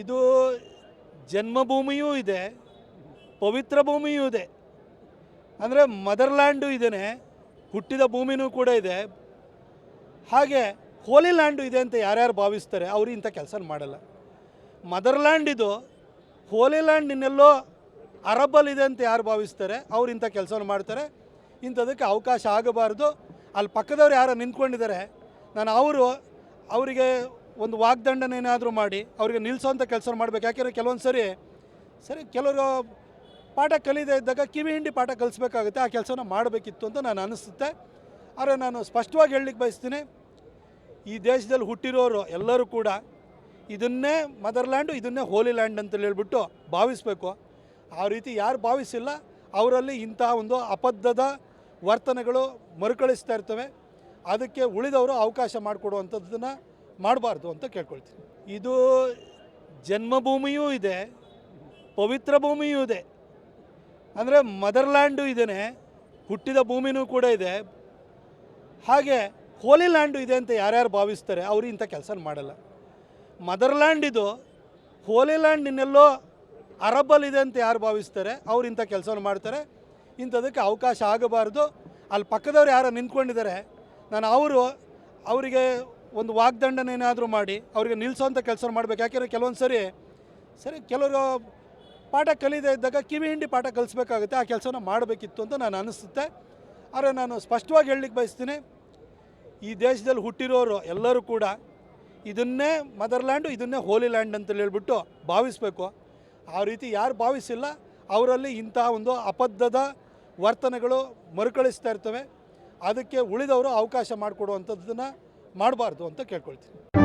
ಇದು ಜನ್ಮಭೂಮಿಯೂ ಇದೆ, ಪವಿತ್ರ ಭೂಮಿಯೂ ಇದೆ. ಅಂದರೆ ಮದರ್ಲ್ಯಾಂಡು ಇದೇನೆ ಹುಟ್ಟಿದ ಭೂಮಿನೂ ಕೂಡ ಇದೆ. ಹಾಗೆ ಹೋಲಿ ಲ್ಯಾಂಡು ಇದೆ ಅಂತ ಯಾರ್ಯಾರು ಭಾವಿಸ್ತಾರೆ, ಅವರು ಇಂಥ ಕೆಲಸ ಮಾಡಲ್ಲ. ಮದರ್ಲ್ಯಾಂಡ್ ಇದು, ಹೋಲಿ ಲ್ಯಾಂಡ್ ಇನ್ನೆಲ್ಲೋ ಅರಬ್ಬಲ್ಲಿದೆ ಅಂತ ಯಾರು ಭಾವಿಸ್ತಾರೆ, ಅವ್ರು ಇಂಥ ಕೆಲಸವನ್ನು ಮಾಡ್ತಾರೆ. ಇಂಥದಕ್ಕೆ ಅವಕಾಶ ಆಗಬಾರ್ದು. ಅಲ್ಲಿ ಪಕ್ಕದವ್ರು ಯಾರು ನಿಂತ್ಕೊಂಡಿದ್ದಾರೆ, ನಾನು ಅವರು, ಅವರಿಗೆ ಒಂದು ವಾಗ್ದಂಡನೇನಾದರೂ ಮಾಡಿ ಅವರಿಗೆ ನಿಲ್ಲಿಸೋಂಥ ಕೆಲಸ ಮಾಡಬೇಕು. ಯಾಕೆಂದರೆ ಕೆಲವೊಂದು ಸರಿ ಸರಿ ಕೆಲವರು ಪಾಠ ಕಲಿಯದೇ ಇದ್ದಾಗ ಕಿವಿ ಹಿಂಡಿ ಪಾಠ ಕಲಿಸ್ಬೇಕಾಗುತ್ತೆ, ಆ ಕೆಲಸನ ಮಾಡಬೇಕಿತ್ತು ಅಂತ ನಾನು ಅನಿಸುತ್ತೆ. ಆದರೆ ನಾನು ಸ್ಪಷ್ಟವಾಗಿ ಹೇಳಲಿಕ್ಕೆ ಬಯಸ್ತೀನಿ, ಈ ದೇಶದಲ್ಲಿ ಹುಟ್ಟಿರೋರು ಎಲ್ಲರೂ ಕೂಡ ಇದನ್ನೇ ಮದರ್ಲ್ಯಾಂಡು, ಇದನ್ನೇ ಹೋಲಿ ಲ್ಯಾಂಡ್ ಅಂತ ಹೇಳ್ಬಿಟ್ಟು ಭಾವಿಸಬೇಕು. ಆ ರೀತಿ ಯಾರು ಭಾವಿಸಿಲ್ಲ, ಅವರಲ್ಲಿ ಇಂತಹ ಒಂದು ಅಬದ್ಧದ ವರ್ತನೆಗಳು ಮರುಕಳಿಸ್ತಾ ಇರ್ತವೆ. ಅದಕ್ಕೆ ಉಳಿದವರು ಅವಕಾಶ ಮಾಡಿಕೊಡುವಂಥದ್ದನ್ನು ಮಾಡಬಾರ್ದು ಅಂತ ಕೇಳ್ಕೊಳ್ತೀನಿ. ಇದು ಜನ್ಮಭೂಮಿಯೂ ಇದೆ, ಪವಿತ್ರ ಭೂಮಿಯೂ ಇದೆ. ಅಂದರೆ ಮದರ್ಲ್ಯಾಂಡು ಇದೇನೆ, ಹುಟ್ಟಿದ ಭೂಮಿನೂ ಕೂಡ ಇದೆ. ಹಾಗೆ ಹೋಲಿ ಲ್ಯಾಂಡು ಇದೆ ಅಂತ ಯಾರ್ಯಾರು ಭಾವಿಸ್ತಾರೆ, ಅವರು ಇಂಥ ಕೆಲಸ ಮಾಡಲ್ಲ. ಮದರ್ಲ್ಯಾಂಡ್ ಇದು, ಹೋಲಿ ಲ್ಯಾಂಡ್ ಇನ್ನೆಲ್ಲೋ ಅರಬ್ಬಲ್ಲಿದೆ ಅಂತ ಯಾರು ಭಾವಿಸ್ತಾರೆ, ಅವ್ರು ಇಂಥ ಕೆಲಸವನ್ನು ಮಾಡ್ತಾರೆ. ಇಂಥದಕ್ಕೆ ಅವಕಾಶ ಆಗಬಾರ್ದು. ಅಲ್ಲಿ ಪಕ್ಕದವ್ರು ಯಾರು ನಿಂತ್ಕೊಂಡಿದ್ದಾರೆ, ನಾನು ಅವರು, ಅವರಿಗೆ ಒಂದು ವಾಗ್ದಂಡನ ಏನಾದರೂ ಮಾಡಿ ಅವರಿಗೆ ನಿಲ್ಲಿಸೋಂಥ ಕೆಲಸ ಮಾಡಬೇಕು. ಯಾಕೆಂದರೆ ಕೆಲವೊಂದು ಸರಿ ಸರಿ ಕೆಲವರು ಪಾಠ ಕಲಿದೇ ಇದ್ದಾಗ ಕಿವಿ ಹಿಂಡಿ ಪಾಠ ಕಲಿಸ್ಬೇಕಾಗುತ್ತೆ. ಆ ಕೆಲಸನ ಮಾಡಬೇಕಿತ್ತು ಅಂತ ನಾನು ಅನಿಸುತ್ತೆ. ಆದರೆ ನಾನು ಸ್ಪಷ್ಟವಾಗಿ ಹೇಳಲಿಕ್ಕೆ ಬಯಸ್ತೀನಿ, ಈ ದೇಶದಲ್ಲಿ ಹುಟ್ಟಿರೋರು ಎಲ್ಲರೂ ಕೂಡ ಇದನ್ನೇ ಮದರ್ಲ್ಯಾಂಡು, ಇದನ್ನೇ ಹೋಲಿ ಲ್ಯಾಂಡ್ ಅಂತ ಹೇಳ್ಬಿಟ್ಟು ಭಾವಿಸಬೇಕು. ಆ ರೀತಿ ಯಾರು ಭಾವಿಸಿಲ್ಲ, ಅವರಲ್ಲಿ ಇಂಥ ಒಂದು ಅಬದ್ಧದ ವರ್ತನೆಗಳು ಮರುಕಳಿಸ್ತಾ ಇರ್ತವೆ. ಅದಕ್ಕೆ ಉಳಿದವರು ಅವಕಾಶ ಮಾಡಿಕೊಡುವಂಥದ್ದನ್ನು ಮಾಡಬಾರ್ದು ಅಂತ ಕೇಳ್ಕೊಳ್ತೀನಿ.